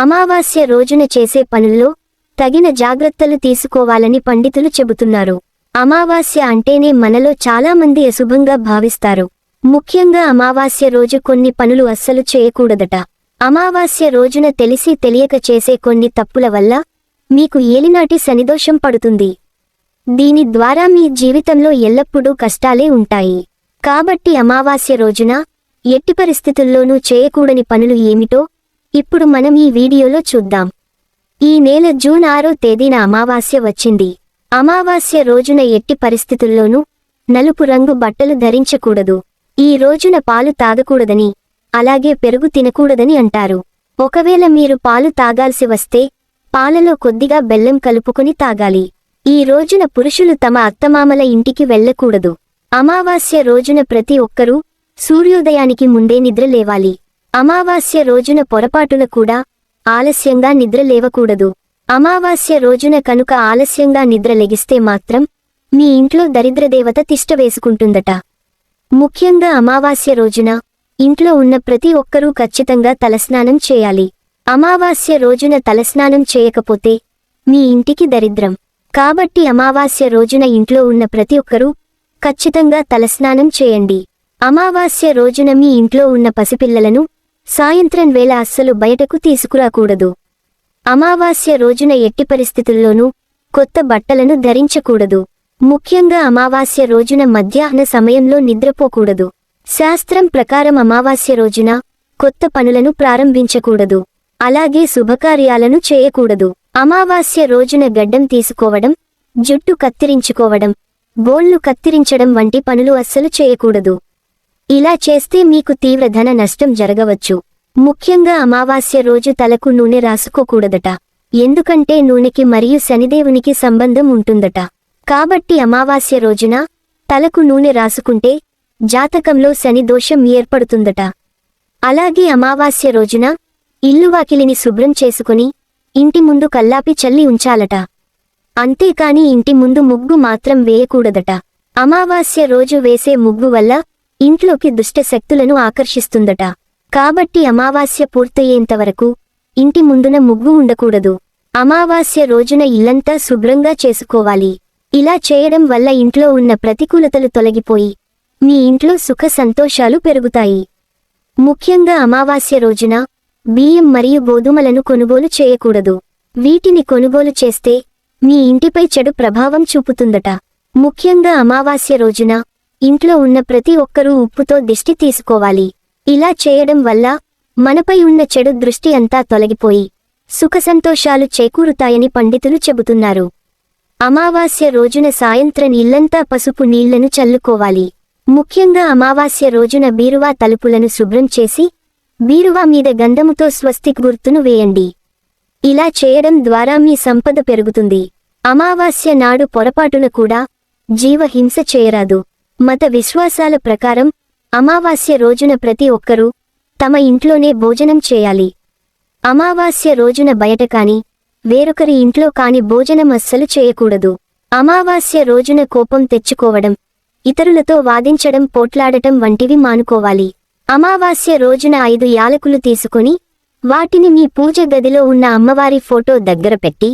అమావాస్య రోజున చేసే పనుల్లో తగిన జాగ్రత్తలు తీసుకోవాలని పండితులు చెబుతున్నారు. అమావాస్య అంటేనే మనలో చాలామంది అశుభంగా భావిస్తారు. ముఖ్యంగా అమావాస్య రోజు కొన్ని పనులు అస్సలు చేయకూడదట. అమావాస్య రోజున తెలిసి తెలియక చేసే కొన్ని తప్పుల వల్ల మీకు ఏలినాటి శనిదోషం పడుతుంది. దీని ద్వారా మీ జీవితంలో ఎల్లప్పుడూ కష్టాలే ఉంటాయి. కాబట్టి అమావాస్య రోజున ఎట్టి పరిస్థితుల్లోనూ చేయకూడని పనులు ఏమిటో ఇప్పుడు మనం ఈ వీడియోలో చూద్దాం. ఈ నెల జూన్ ఆరో తేదీన అమావాస్య వచ్చింది. అమావాస్య రోజున ఎట్టి పరిస్థితుల్లోనూ నలుపు రంగు బట్టలు ధరించకూడదు. ఈ రోజున పాలు తాగకూడదని అలాగే పెరుగు తినకూడదని అంటారు. ఒకవేళ మీరు పాలు తాగాల్సి వస్తే పాలలో కొద్దిగా బెల్లం కలుపుకొని తాగాలి. ఈ రోజున పురుషులు తమ అత్తమామల ఇంటికి వెళ్ళకూడదు. అమావాస్య రోజున ప్రతి ఒక్కరూ సూర్యోదయానికి ముందే నిద్ర లేవాలి. అమావాస్య రోజున పొరపాటున కూడా ఆలస్యంగా నిద్ర లేవకూడదు. అమావాస్య రోజున కనుక ఆలస్యంగా నిద్ర లెగిస్తే మాత్రం మీ ఇంట్లో దరిద్రదేవత తిష్ట వేసుకుంటుందట. ముఖ్యంగా అమావాస్య రోజున ఇంట్లో ఉన్న ప్రతి ఒక్కరూ ఖచ్చితంగా తలస్నానం చేయాలి. అమావాస్య రోజున తలస్నానం చేయకపోతే మీ ఇంటికి దరిద్రం. కాబట్టి అమావాస్య రోజున ఇంట్లో ఉన్న ప్రతి ఒక్కరూ ఖచ్చితంగా తలస్నానం చేయండి. అమావాస్య రోజున మీ ఇంట్లో ఉన్న పసిపిల్లలను సాయంత్రం వేళ అస్సలు బయటకు తీసుకురాకూడదు. అమావాస్య రోజున ఎట్టి పరిస్థితుల్లోనూ కొత్త బట్టలను ధరించకూడదు. ముఖ్యంగా అమావాస్య రోజున మధ్యాహ్న సమయంలో నిద్రపోకూడదు. శాస్త్రం ప్రకారం అమావాస్య రోజున కొత్త పనులను ప్రారంభించకూడదు. అలాగే శుభకార్యాలను చేయకూడదు. అమావాస్య రోజున గడ్డం తీసుకోవడం జుట్టు కత్తిరించుకోవడం బోళ్ళు కత్తిరించడం వంటి పనులు అస్సలు చేయకూడదు. ఇలా చేస్తే మీకు తీవ్ర ధన నష్టం జరగవచ్చు. ముఖ్యంగా అమావాస్య రోజు తలకు నూనె రాసుకోకూడదట. ఎందుకంటే నూనెకి మరియు శనిదేవునికి సంబంధం ఉంటుందట. కాబట్టి అమావాస్య రోజున తలకు నూనె రాసుకుంటే జాతకంలో శని దోషం ఏర్పడుతుందట. అలాగే అమావాస్య రోజున ఇల్లు వాకిలిని శుభ్రం చేసుకుని ఇంటి ముందు కల్లాపి చల్లి ఉంచాలట. అంతేకాని ఇంటి ముందు ముగ్గు మాత్రం వేయకూడదట. అమావాస్య రోజు వేసే ముగ్గు వల్ల ఇంట్లోకి దుష్ట శక్తులను ఆకర్షిస్తుందట. కాబట్టి అమావాస్య పూర్తయ్యేంతవరకు ఇంటి ముందున ముగ్గు ఉండకూడదు. అమావాస్య రోజున ఇల్లంతా శుభ్రంగా చేసుకోవాలి. ఇలా చేయడం వల్ల ఇంట్లో ఉన్న ప్రతికూలతలు తొలగిపోయి మీ ఇంట్లో సుఖ సంతోషాలు పెరుగుతాయి. ముఖ్యంగా అమావాస్య రోజున బియ్యం మరియు గోధుమలను కొనుగోలు చేయకూడదు. వీటిని కొనుగోలు చేస్తే మీ ఇంటిపై చెడు ప్రభావం చూపుతుందట. ముఖ్యంగా అమావాస్య రోజున ఇంట్లో ఉన్న ప్రతి ఒక్కరూ ఉప్పుతో దిష్టి తీసుకోవాలి. ఇలా చేయడం వల్ల మనపై ఉన్న చెడు దృష్టి అంతా తొలగిపోయి సుఖసంతోషాలు చేకూరుతాయని పండితులు చెబుతున్నారు. అమావాస్య రోజున సాయంత్రం ఇల్లంతా పసుపు నీళ్ళను చల్లుకోవాలి. ముఖ్యంగా అమావాస్య రోజున బీరువా తలుపులను శుభ్రం చేసి బీరువా మీద గంధముతో స్వస్తిక్ గుర్తును వేయండి. ఇలా చేయడం ద్వారా మీ సంపద పెరుగుతుంది. అమావాస్య నాడు పొరపాటున కూడా జీవహింస చేయరాదు. మత విశ్వాసాల ప్రకారం అమావాస్య రోజున ప్రతి ఒక్కరూ తమ ఇంట్లోనే భోజనం చేయాలి. అమావాస్య రోజున బయట కాని వేరొకరి ఇంట్లో కాని భోజనం అస్సలు చేయకూడదు. అమావాస్య రోజున కోపం తెచ్చుకోవడం ఇతరులతో వాదించడం పోట్లాడటం వంటివి మానుకోవాలి. అమావాస్య రోజున ఐదు యాలకులు తీసుకుని వాటిని మీ పూజ గదిలో ఉన్న అమ్మవారి ఫోటో దగ్గర పెట్టి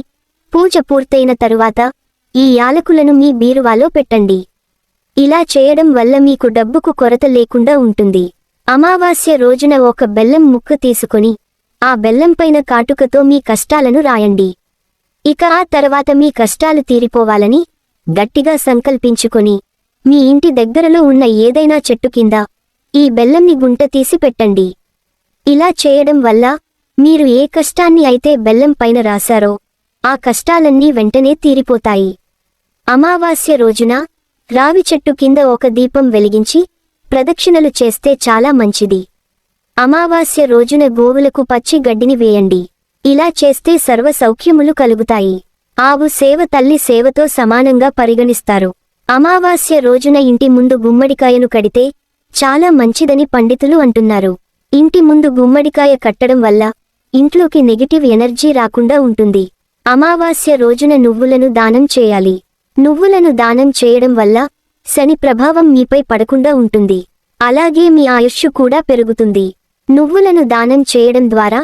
పూజ పూర్తయిన తరువాత ఈ యాలకులను మీ బీరువాలో పెట్టండి. ఇలా చేయడం వల్ల మీకు డబ్బుకు కొరత లేకుండా ఉంటుంది. అమావాస్య రోజున ఒక బెల్లం ముక్క తీసుకొని ఆ బెల్లంపైన కాటుకతో మీ కష్టాలను రాయండి. ఇక ఆ తర్వాత మీ కష్టాలు తీరిపోవాలని గట్టిగా సంకల్పించుకొని మీ ఇంటి దగ్గరలో ఉన్న ఏదైనా చెట్టు కింద ఈ బెల్లంని గుంట తీసి పెట్టండి. ఇలా చేయడం వల్ల మీరు ఏ కష్టాన్ని అయితే బెల్లం పైన రాశారో ఆ కష్టాలన్నీ వెంటనే తీరిపోతాయి. అమావాస్య రోజున రావి చెట్టు కింద ఒక దీపం వెలిగించి ప్రదక్షిణలు చేస్తే చాలా మంచిది. అమావాస్య రోజున గోవులకు పచ్చి గడ్డిని వేయండి. ఇలా చేస్తే సర్వ సౌఖ్యములు కలుగుతాయి. ఆవు సేవ తల్లి సేవతో సమానంగా పరిగణిస్తారు. అమావాస్య రోజున ఇంటి ముందు గుమ్మడికాయను కడితే చాలా మంచిదని పండితులు అంటున్నారు. ఇంటి ముందు గుమ్మడికాయ కట్టడం వల్ల ఇంట్లోకి నెగిటివ్ ఎనర్జీ రాకుండా ఉంటుంది. అమావాస్య రోజున నువ్వులను దానం చేయాలి. నువ్వులను దానం చేయడం వల్ల శని ప్రభావం మీపై పడకుండా ఉంటుంది. అలాగే మీ ఆయుష్షు కూడా పెరుగుతుంది. నువ్వులను దానం చేయడం ద్వారా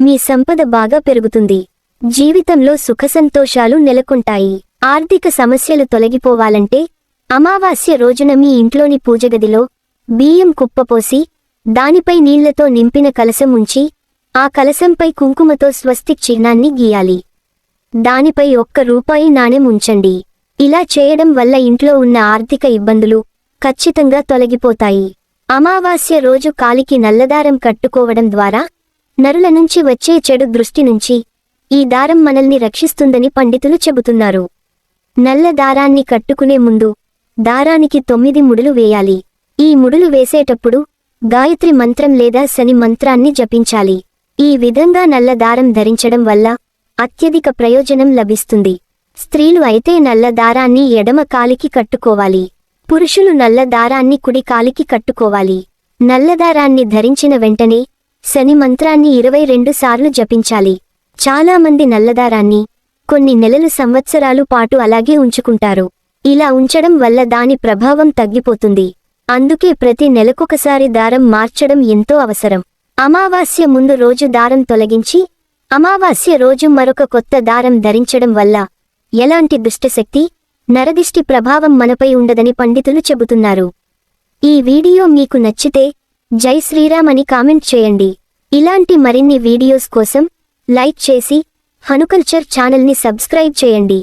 మీ సంపద బాగా పెరుగుతుంది. జీవితంలో సుఖసంతోషాలు నెలకొంటాయి. ఆర్థిక సమస్యలు తొలగిపోవాలంటే అమావాస్య రోజున మీ ఇంట్లోని పూజగదిలో బియ్యం కుప్పపోసి దానిపై నీళ్ళతో నింపిన కలసం ఉంచి ఆ కలసంపై కుంకుమతో స్వస్తిక్ చిహ్నాన్ని గీయాలి. దానిపై ఒక్క రూపాయి నాణెం ఉంచండి. ఇలా చేయడం వల్ల ఇంట్లో ఉన్న ఆర్థిక ఇబ్బందులు ఖచ్చితంగా తొలగిపోతాయి. అమావాస్య రోజు కాలికి నల్లదారం కట్టుకోవడం ద్వారా నరుల నుంచి వచ్చే చెడు దృష్టి నుంచి ఈ దారం మనల్ని రక్షిస్తుందని పండితులు చెబుతున్నారు. నల్ల దారాన్ని కట్టుకునే ముందు దారానికి తొమ్మిది ముడులు వేయాలి. ఈ ముడులు వేసేటప్పుడు గాయత్రి మంత్రం లేదా శని మంత్రాన్ని జపించాలి. ఈ విధంగా నల్ల దారం ధరించడం వల్ల అత్యధిక ప్రయోజనం లభిస్తుంది. స్త్రీలు అయితే నల్ల దారాన్ని ఎడమ కాలికి కట్టుకోవాలి. పురుషులు నల్ల దారాన్ని కుడి కాలికి కట్టుకోవాలి. నల్లదారాన్ని ధరించిన వెంటనే శని మంత్రాన్ని ఇరవై రెండు సార్లు జపించాలి. చాలా మంది నల్లదారాన్ని కొన్ని నెలలు సంవత్సరాలు పాటు అలాగే ఉంచుకుంటారు. ఇలా ఉంచడం వల్ల దాని ప్రభావం తగ్గిపోతుంది. అందుకే ప్రతి నెలకొకసారి దారం మార్చడం ఎంతో అవసరం. అమావాస్య ముందు రోజు దారం తొలగించి అమావాస్య రోజు మరొక కొత్త దారం ధరించడం వల్ల ఎలాంటి దుష్టశక్తి నరదిష్టి ప్రభావం మనపై ఉండదని పండితులు చెబుతున్నారు. ఈ వీడియో మీకు నచ్చితే జై శ్రీరామ్ అని కామెంట్ చేయండి. ఇలాంటి మరిన్ని వీడియోస్ కోసం లైక్ చేసి హనుకల్చర్ ఛానల్ని సబ్స్క్రైబ్ చేయండి.